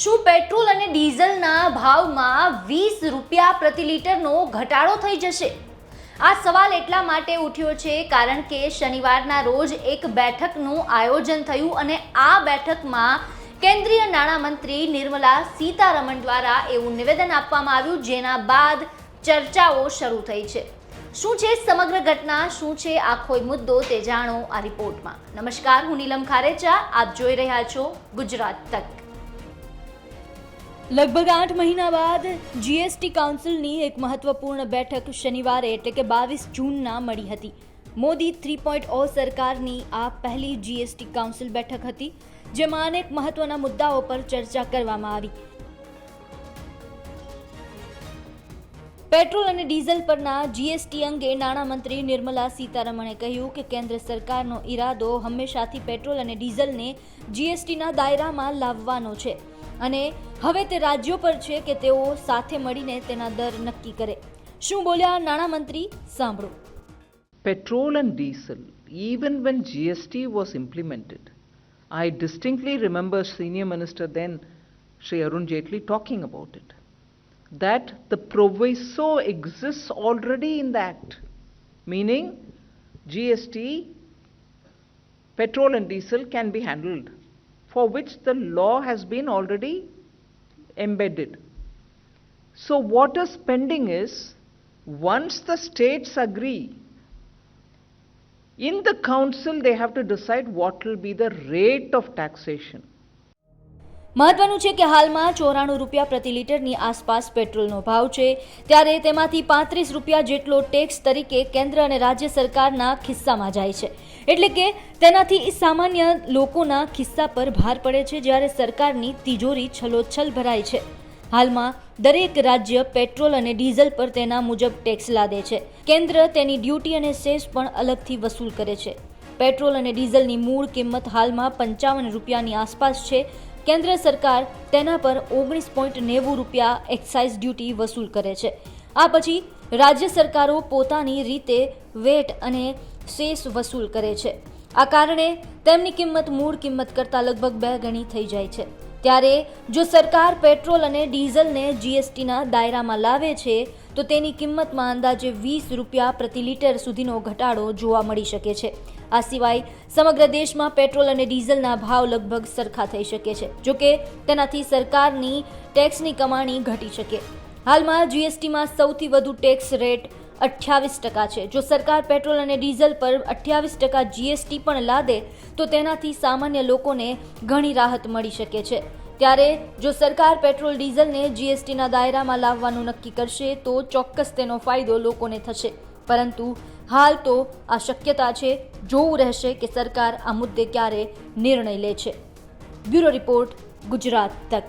શું પેટ્રોલ અને ડીઝલના ભાવમાં વીસ રૂપિયા પ્રતિ લીટરનો ઘટાડો થઈ જશે? આ સવાલ એટલા માટે ઉઠ્યો છે કારણ કે શનિવારના રોજ એક બેઠકનું આયોજન થયું અને આ બેઠકમાં કેન્દ્રીય નાણામંત્રી નિર્મલા સીતારમણ દ્વારા એવું નિવેદન આપવામાં આવ્યું, જેના બાદ ચર્ચાઓ શરૂ થઈ છે. શું છે સમગ્ર ઘટના? શું છે આખો મુદ્દો? તે જાણો આ રિપોર્ટમાં. નમસ્કાર, હું નીલમ ખારેચા. આપ જોઈ રહ્યા છો ગુજરાત તક. લગભગ આઠ મહિના બાદ જીએસટી કાઉન્સિલની એક મહત્વપૂર્ણ બેઠક શનિવારે એટલે કે બાવીસ જૂનના મળી હતી. મોદી થ્રી પોઈન્ટ ઓ સરકારની આ પહેલી જીએસટી કાઉન્સિલ બેઠક હતી, જેમાં અનેક મહત્વના મુદ્દાઓ પર ચર્ચા કરવામાં આવી. પેટ્રોલ અને ડીઝલ પરના જીએસટી અંગે નાણામંત્રી નિર્મલા સીતારમણે કહ્યું કે કેન્દ્ર સરકારનો ઈરાદો હંમેશાથી પેટ્રોલ અને ડીઝલને જીએસટીના દાયરામાં લાવવાનો છે અને હવે તે રાજ્યો પર છે કે તેઓ સાથે મળીને તેના દર નક્કી કરે શું બોલ્યા નાણામંત્રી સાંભળો petrol and diesel, even when GST was implemented, I distinctly remember Senior Minister then, Sri Arun Jaitley, talking about it. That the proviso exists already in the Act, meaning GST, petrol and diesel can be handled, for which the law has been already embedded. So, what is pending is once the states agree in the council, they have to decide what will be the rate of taxation. મહત્વનું છે કે હાલમાં ચોરાણું રૂપિયા પ્રતિ લીટરની આસપાસ પેટ્રોલનો ભાવ છે. ત્યારે તેમાંથી પાંત્રીસ રૂપિયા જેટલો ટેક્સ તરીકે કેન્દ્ર અને રાજ્ય સરકારના ખિસ્સામાં જાય છે. એટલે કે તેનાથી સામાન્ય લોકોના ખિસ્સા પર ભાર પડે છે જ્યારે સરકારની તિજોરી છલોછલ ભરાય છે. હાલમાં દરેક રાજ્ય પેટ્રોલ અને ડીઝલ પર તેના મુજબ ટેક્સ લાદે છે. કેન્દ્ર તેની ડ્યુટી અને સેસ પણ અલગથી વસૂલ કરે છે. પેટ્રોલ અને ડીઝલની મૂળ કિંમત હાલમાં પંચાવન રૂપિયાની આસપાસ છે. કેન્દ્ર સરકાર તેના પર ઓગણીસ પોઈન્ટ નેવું રૂપિયા એક્સાઇઝ ડ્યુટી વસૂલ કરે છે. આ પછી રાજ્ય સરકારો પોતાની રીતે વેટ અને સેસ વસૂલ કરે છે. આ કારણે તેમની કિંમત મૂળ કિંમત કરતાં લગભગ બે ગણી થઈ જાય છે. ત્યારે જો સરકાર પેટ્રોલ અને ડીઝલને જીએસટીના દાયરામાં લાવે છે, તો તેની કિંમતમાં અંદાજે વીસ રૂપિયા પ્રતિ લીટર સુધીનો ઘટાડો જોવા મળી શકે છે. આ સિવાય સમગ્ર દેશમાં પેટ્રોલ અને ડીઝલના ભાવ લગભગ સરખા થઈ શકે છે જોકે તેનાથી સરકારની ટેક્સની કમાણી ઘટી શકે. હાલમાં જીએસટીમાં સૌથી વધુ ટેક્સ રેટ અઠ્યાવીસ ટકા છે. જો સરકાર પેટ્રોલ અને ડીઝલ પર અઠ્યાવીસ ટકા જીએસટી પણ લાદે, તો તેનાથી સામાન્ય લોકોને ઘણી રાહત મળી શકે છે. ત્યારે જો સરકાર પેટ્રોલ ડીઝલને જીએસટીના દાયરામાં લાવવાનું નક્કી કરશે, તો ચોક્કસ તેનો ફાયદો લોકોને થશે. પરંતુ હાલ તો આ શક્યતા છે, જોવું રહેશે કે સરકાર આ મુદ્દે ક્યારે નિર્ણય લે છે. બ્યુરો રિપોર્ટ, ગુજરાત તક.